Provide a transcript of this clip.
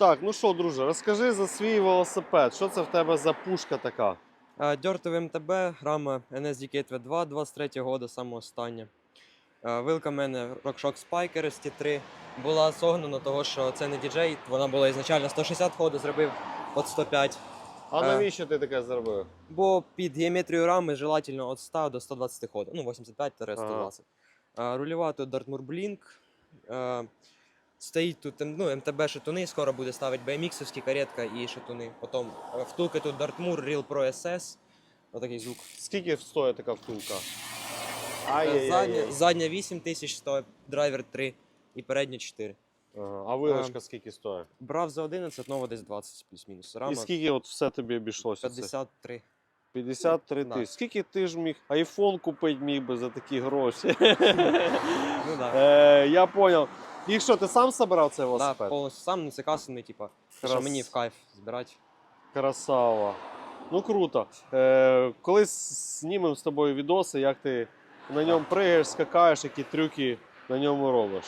Так, ну що, друже, розкажи за свій велосипед. Що це в тебе за пушка така? Дьортовий МТБ, рама NSDK V2 23 года, саме остання. Вилка в мене RockShox Spiker ST3 була согнана, того що це не діджей, вона була ізначально 160 ходу, зробив от 105. А Е. навіщо ти таке зробив? Бо під геометрію рами желательно від 100 до 120 ходу, ну 85-120. Е, Рульова тут Dartmoor Blink. Стоїть тут ем, ну, МТБ шатуни, скоро буде ставити BMX-овські каретка і шатуни. Потім е, втулки тут Dartmoor Real Pro SS. Отакий звук. Скільки стоїть така втулка? Е, Задня, задня 8 тисяч стоїть, драйвер 3 і передня 4. Ага, а вилочка скільки стоїть? Брав за 11, нова десь 20 плюс-мінус. Рама І скільки от все тобі обійшлося? це? 53. 53 Да. тисячі. Скільки ти ж міг айфон купити міг би за такі гроші? Ну да. Е, Я понял. І що, ти сам збирав цей велосипед? Так, повністю сам не цикасаний, типа, що Крас- мені в кайф збирати. Красава. Ну круто. Е, колись знімемо з тобою відоси, як ти на ньому пригаєш, скакаєш, які трюки на ньому робиш.